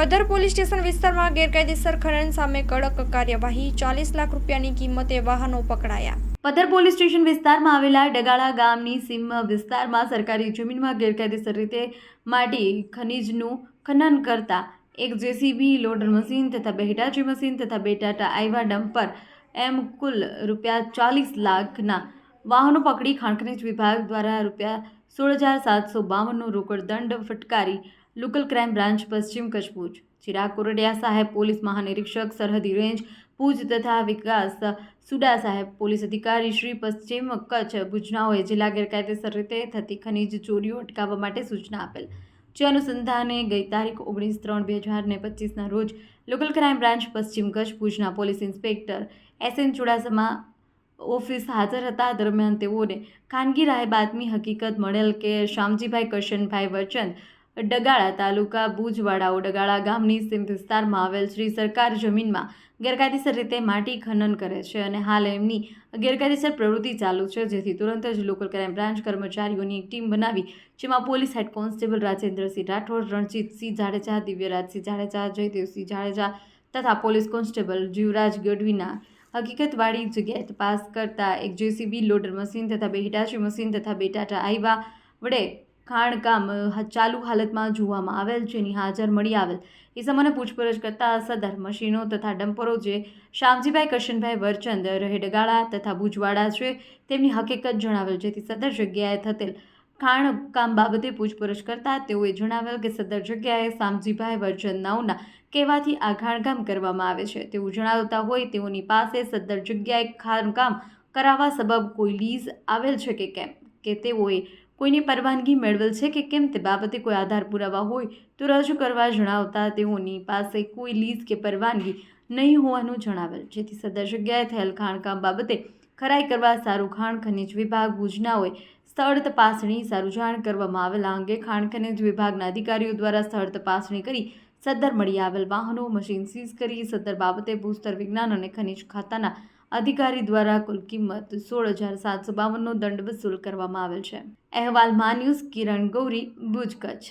પધર police station વિસ્તારમાં ગેરકાયદેસર ખનન સામે કડક કાર્યવાહી, ચાલીસ લાખ રૂપિયાની કિંમતે વાહનો પકડાયા. પદર પોલીસ સ્ટેશન વિસ્તારમાં આવેલા ડગાળા ગામની સીમ વિસ્તારમાં સરકારી જમીનમાં ગેરકાયદેસર રીતે માટી, ખનીજનું ખનન કરતા એક જેસીબી લોડર મશીન તથા બે હિટાચી મશીન તથા બે ટાટા આઈવા ડમ્પર એમ કુલ રૂપિયા ચાલીસ લાખના વાહનો પકડી ખાણ ખનિજ વિભાગ દ્વારા રૂપિયા સોળ હજાર સાતસો બાવનનો રોકડ દંડ ફટકારી લોકલ ક્રાઇમ બ્રાન્ચ પશ્ચિમ કચ્છ ભુજ ચિરાગ કોરડિયા સાહેબ પોલીસ મહાનિરીક્ષક સરહદી રેન્જ, ભુજ તથા વિકાસ સુડા સાહેબ પોલીસ અધિકારી શ્રી પશ્ચિમ કચ્છ ભુજનાઓએ જિલ્લા ગેરકાયદેસર રીતે થતી ખનીજ ચોરીઓ અટકાવવા માટે સૂચના આપેલ. જે અનુસંધાને ગઈ તારીખ ઓગણીસ ત્રણ બે હજાર ને પચીસના રોજ લોકલ ક્રાઇમ બ્રાન્ચ પશ્ચિમ કચ્છ ભુજના police inspector S N Chudasama office હાજર હતા. દરમિયાન તેઓને ખાનગી રાહે બાતમી હકીકત મળેલ કે શામજીભાઈ કરશનભાઈ વચન ડગાળા તાલુકા ભુજવાડાઓ ડગાળા ગામની સીમ વિસ્તારમાં આવેલ શ્રી સરકાર જમીનમાં ગેરકાયદેસર રીતે માટી ખનન કરે છે અને હાલ એમની ગેરકાયદેસર પ્રવૃત્તિ ચાલુ છે, જેથી તુરંત જ લોકલ ક્રાઇમ બ્રાન્ચ કર્મચારીઓની એક ટીમ બનાવી, જેમાં police head constable Rajendrasinh Rathod, Ranjitsinh Jadeja, Divyarajsinh Jadeja, Jaydevsinh Jadeja તથા પોલીસ કોન્સ્ટેબલ જીવરાજ ગઢવીના હકીકતવાળી જગ્યાએ તપાસ કરતા એક જેસીબી લોડર મશીન તથા બે હિટાચી મશીન તથા બે ટાટા આઈવા વડે ખાણકામ ચાલુ હાલતમાં જોવામાં આવેલ, જેની હાજર મળી આવેલ. એ સમયને પૂછપરછ કરતા સદર મશીનો તથા ડમ્પરો જે શામજીભાઈ કશનભાઈ વરચંદ, રહેડગાળા તથા ભુજવાડા છે, તેમની હકીકત જણાવેલ, જેથી સદર જગ્યાએ થતેલ ખાણકામ બાબતે પૂછપરછ કરતા તેઓએ જણાવેલ કે સદર જગ્યાએ શામજીભાઈ વરચંદ નાઓના કહેવાથી આ ખાણકામ કરવામાં આવે છે. તેવું જણાવતા હોય, તેઓની પાસે સદર જગ્યાએ ખાણકામ કરાવવા સબબ કોઈ લીઝ આવેલ છે કે કેમ? કે તેઓએ કોઈની પરવાનગી મેળવેલ છે કે કેમ તે બાબતે કોઈ આધાર પુરાવા હોય તો રજૂ કરવા જણાવતા તેઓની પાસે કોઈ લીઝ કે પરવાનગી નહીં હોવાનું જણાવેલ. જેથી સદર જગ્યાએ થયેલ ખાણકામ બાબતે ખરાઈ કરવા સારું ખાણ ખનિજ વિભાગ ભુજનાઓએ સ્થળ તપાસણી સારું જાણ કરવામાં આવેલા અંગે ખાણ ખનિજ વિભાગના અધિકારીઓ દ્વારા સ્થળ તપાસણી કરી સદર મળી આવેલ વાહનો, મશીન સીઝ કરી સદર બાબતે ભૂસ્તર વિજ્ઞાન અને ખનિજ ખાતાના અધિકારી દ્વારા કુલ કિંમત સોળ હજાર સાતસો બાવનનો દંડ વસૂલ કરવામાં આવેલ છે. અહેવાલ મા કિરણ ગૌરી, ભુજ કચ્છ.